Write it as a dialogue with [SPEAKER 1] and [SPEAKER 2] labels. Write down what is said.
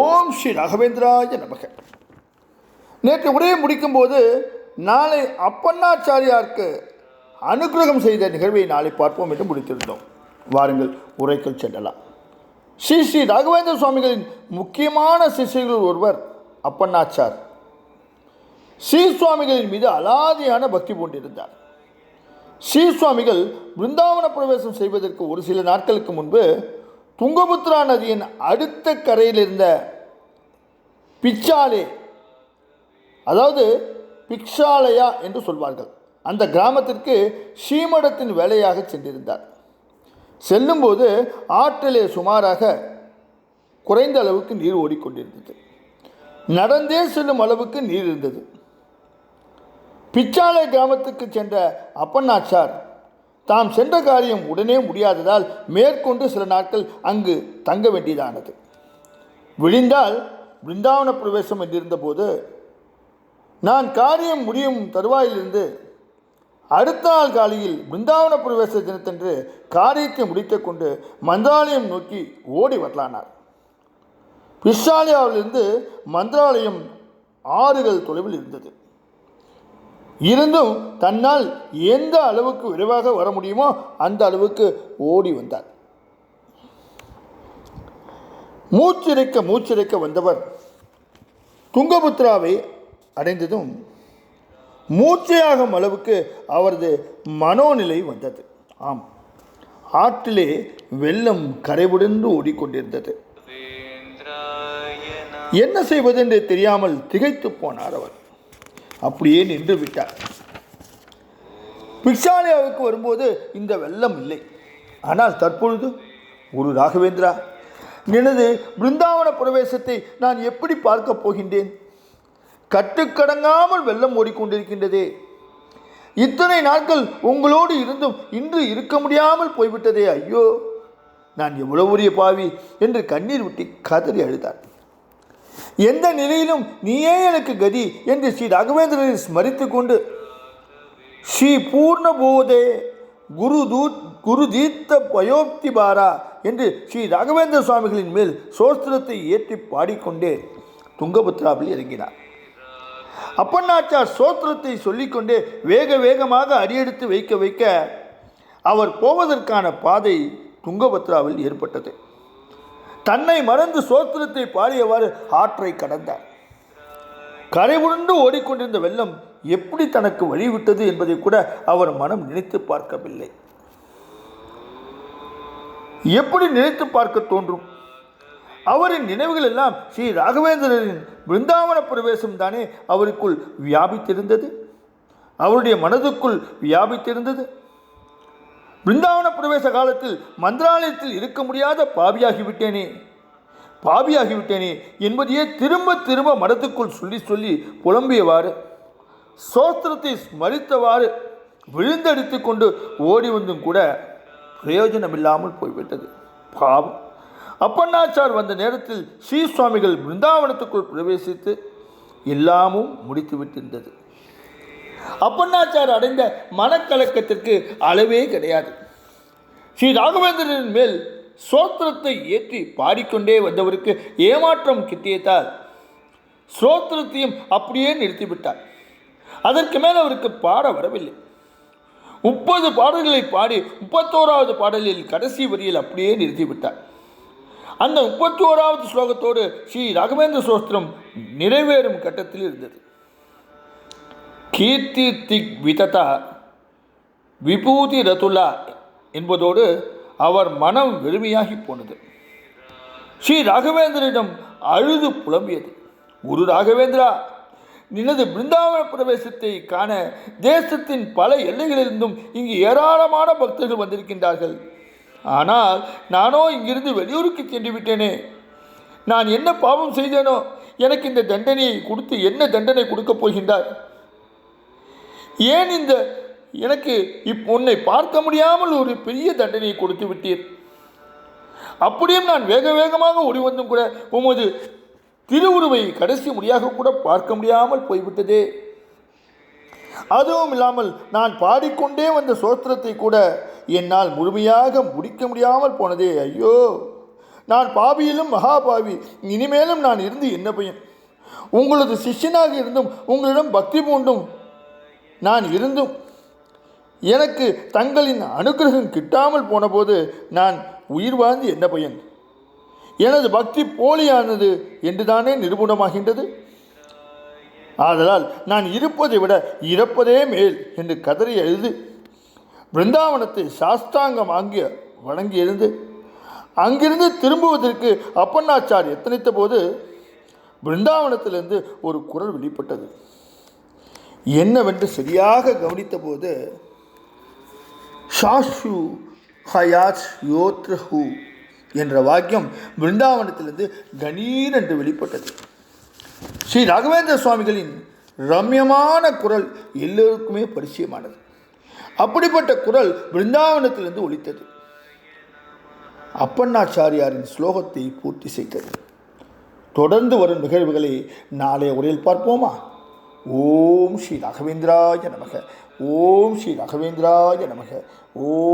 [SPEAKER 1] ஓம் ஸ்ரீ ராகவேந்திராய நமக. நேற்று உரையை முடிக்கும்போது நாளை அப்பண்ணாச்சாரியாருக்கு அனுகிரகம் செய்த நிகழ்வை நாளை பார்ப்போம் என்று முடித்திருந்தோம். வாருங்கள் உரைக்குள் செல்லலாம். ஸ்ரீ ஸ்ரீ ராகவேந்திர சுவாமிகளின் முக்கியமான சிஷ்யர்கள் ஒருவர் அப்பண்ணாச்சார். ஸ்ரீ சுவாமிகளின் மீது அலாதியான பக்தி கொண்டிருந்தார் ஸ்ரீ சுவாமிகள் பிருந்தாவன பிரவேசம் செய்வதற்கு ஒரு சில நாட்களுக்கு முன்பு துங்கபுத்ரா நதியின் அடுத்த கரையில் இருந்த பிச்சாலே அதாவது பிக்ஷாலயா என்று சொல்வார்கள். அந்த கிராமத்திற்கு ஸ்ரீமடத்தின் வேலையாக சென்றிருந்தார். செல்லும்போது ஆற்றிலே சுமாராக குறைந்த அளவுக்கு நீர் ஓடிக்கொண்டிருந்தது. நடந்தே செல்லும் அளவுக்கு நீர் இருந்தது. பிச்சாலை கிராமத்துக்கு சென்ற அப்பண்ணாச்சார் தாம் சென்ற காரியம் உடனே முடியாததால் மேற்கொண்டு சில நாட்கள் அங்கு தங்க வேண்டியதானது. விழிந்தால் பிருந்தாவன பிரவேசம் என்றிருந்தபோது நான் காரியம் முடியும் தருவாயிலிருந்து அடுத்த நாள் காலையில் பிருந்தாவன பிரவேச தினத்தன்று காரியத்தை முடித்துக் கொண்டு மந்திராலயம் நோக்கி ஓடி வரலானார். பிஷாலியாவிலிருந்து மந்திராலயம் ஆறுகள் தொலைவில் இருந்தது. இருந்தும் தன்னால் எந்த அளவுக்கு விரைவாக வர முடியுமோ அந்த அளவுக்கு ஓடி வந்தார். மூச்சிறைக்க மூச்சிறைக்க வந்தவர் துங்கபுத்ராவை அடைந்ததும் மூச்சையாகும் அளவுக்கு அவரது மனோநிலை வந்தது. ஆம் ஆற்றிலே வெள்ளம் கரைபுடந்து ஓடிக்கொண்டிருந்தது. என்ன செய்வது என்று தெரியாமல் திகைத்து போனார் அவர். அப்படியே நின்று விட்டார். பிக்ஷாலயாவுக்கு வரும்போது இந்த வெள்ளம் இல்லை. ஆனால் தற்பொழுது ஒரு ராகவேந்திரா எனது பிருந்தாவன பிரவேசத்தை நான் எப்படி பார்க்கப் போகின்றேன்? கட்டுக்கடங்காமல் வெள்ளம் ஓடிக்கொண்டிருக்கின்றதே. இத்தனை நாட்கள் உங்களோடு இருந்தும் இன்று இருக்க முடியாமல் போய்விட்டதே ஐயோ. நான் எவ்வளவு உரிய பாவி என்று கண்ணீர் விட்டு கதறி அழுதான் எந்த நிலையிலும் நீயே எனக்கு கதி என்று ஸ்ரீ ராகவேந்திரனை ஸ்மரித்து கொண்டு ஸ்ரீ பூர்ணபோதே குரு தூத் குரு தீர்த்த பயோப்தி பாரா என்று ஸ்ரீ ராகவேந்திர சுவாமிகளின் மேல் சோஸ்திரத்தை ஏற்றி பாடிக்கொண்டே துங்கபத்ராவில் இறங்கினார். அப்பண்ணாச்சார் சோத்திரத்தை சொல்லிக்கொண்டே வேக வேகமாக அடியெடுத்து வைக்க வைக்க அவர் போவதற்கான பாதை துங்கபத்ராவில் ஏற்பட்டது. தன்னை மறந்து சோத்திரத்தை பாடியவாறு ஆற்றை கடந்தார். கரை உருண்டு ஓடிக்கொண்டிருந்த வெள்ளம் எப்படி தனக்கு வழிவிட்டது என்பதை கூட அவர் மனம் நினைத்து பார்க்கவில்லை. எப்படி நினைத்து பார்க்க தோன்றும்? அவரின் நினைவுகள் எல்லாம் ஸ்ரீ ராகவேந்திரரின் பிருந்தாவன பிரவேசம் தானே அவருக்குள் வியாபித்திருந்தது? அவருடைய மனதுக்குள் வியாபித்திருந்தது? பிருந்தாவன பிரவேச காலத்தில் மந்திராலயத்தில் இருக்க முடியாத பாவியாகிவிட்டேனே. பாவியாகிவிட்டேனே என்பதையே திரும்ப திரும்ப மடத்துக்குள் சொல்லி சொல்லி புலம்பியவாறு சோஸ்திரத்தை ஸ்மரித்தவாறு விழுந்தடித்து கொண்டு ஓடி வந்தும் கூட பிரயோஜனமில்லாமல் போய்விட்டது. பாவம். அப்பண்ணாச்சார் வந்த நேரத்தில் ஸ்ரீ சுவாமிகள் பிருந்தாவனத்துக்குள் பிரவேசித்து எல்லாமும் முடித்து விட்டிருந்தது அப்பண்ணாச்சார் அடைந்த மனக்கலக்கத்திற்கு அளவே கிடையாது. ஸ்ரீ ராகவேந்திரனின் மேல் சோத்திரத்தை ஏற்றி பாடிக்கொண்டே வந்தவருக்கு ஏமாற்றம் கிட்டியதால் சோத்திரத்தையும் அப்படியே நிறுத்திவிட்டார். அதற்கு மேல் அவருக்கு பாட வரவில்லை. முப்பது பாடல்களை பாடி முப்பத்தோராவது பாடலில் கடைசி வரியில் அப்படியே நிறுத்திவிட்டார். அந்த முப்பத்தி ஓராவது ஸ்லோகத்தோடு ஸ்ரீ ராகவேந்திர சோஸ்திரம் நிறைவேறும் கட்டத்தில் இருந்தது. கீர்த்தி திக் விததா விபூதி ரதுலா என்பதோடு அவர் மனம் வெறுமையாகி போனது. ஸ்ரீ ராகவேந்திரனிடம் அழுது புலம்பியது. குரு ராகவேந்திரா நினது பிருந்தாவன பிரவேசத்தை காண தேசத்தின் பல எல்லைகளிலிருந்தும் இங்கு ஏராளமான பக்தர்கள் வந்திருக்கின்றார்கள். ஆனால் நானோ இங்கிருந்து வெளியூருக்கு சென்று விட்டேனே நான் என்ன பாவம் செய்தேனோ எனக்கு இந்த தண்டனையை கொடுத்து என்ன தண்டனை கொடுக்கப் போகின்றார்? ஏன் இந்த எனக்கு இப் உன்னை பார்க்க முடியாமல் ஒரு பெரிய தண்டனையை கொடுத்து விட்டீர்? அப்படியும் நான் வேக வேகமாக ஓடி வந்தும் கூட உமது திருவுருவை கடைசி முடியாக கூட பார்க்க முடியாமல் போய்விட்டதே. அதுவும் இல்லாமல் நான் பாடிக்கொண்டே வந்த சோத்திரத்தை கூட என்னால் முழுமையாக முடிக்க முடியாமல் போனதே. ஐயோ! நான் பாவியிலும் மகாபாவி. இனிமேலும் நான் இருந்து என்ன பயன்? உங்களது சிஷ்யனாக இருந்தும் உங்களிடம் பக்தி பூண்டும் நான் இருந்தும் எனக்கு தங்களின் அனுக்கிரகம் கிட்டாமல் போனபோது நான் உயிர் வாழ்ந்து என்ன பயன்? எனது பக்தி போலியானது என்றுதானே நிரூபணமாகின்றது? ஆதலால் நான் இருப்பதை விட இறப்பதே மேல் என்று கதறி எழுது பிருந்தாவனத்தை சாஸ்தாங்கம் ஆங்கிய வணங்கி எழுந்து அங்கிருந்து திரும்புவதற்கு அப்பண்ணாச்சார் எத்தனித்த போது பிருந்தாவனத்திலிருந்து ஒரு குரல் வெளிப்பட்டது. என்னவென்று சரியாக கவனித்தபோது ஷாஷு ஹயாத் யோத்ரஹு என்ற வாக்கியம் பிருந்தாவனத்திலிருந்து கணீர் என்று வெளிப்பட்டது. ஸ்ரீ ராகவேந்திர சுவாமிகளின் ரம்யமான குரல் எல்லோருக்குமே பரிச்சயமானது. அப்படிப்பட்ட குரல் பிருந்தாவனத்திலிருந்து ஒழித்தது அப்பண்ணாச்சாரியாரின் ஸ்லோகத்தை பூர்த்தி செய்தது. தொடர்ந்து வரும் நிகழ்வுகளை நாளைய உரையில் பார்ப்போமா? ஓம் ஸ்ரீ ராகவேந்திராய நமக. ஓம் ஸ்ரீ ராகவேந்திராய நமக. ஓம்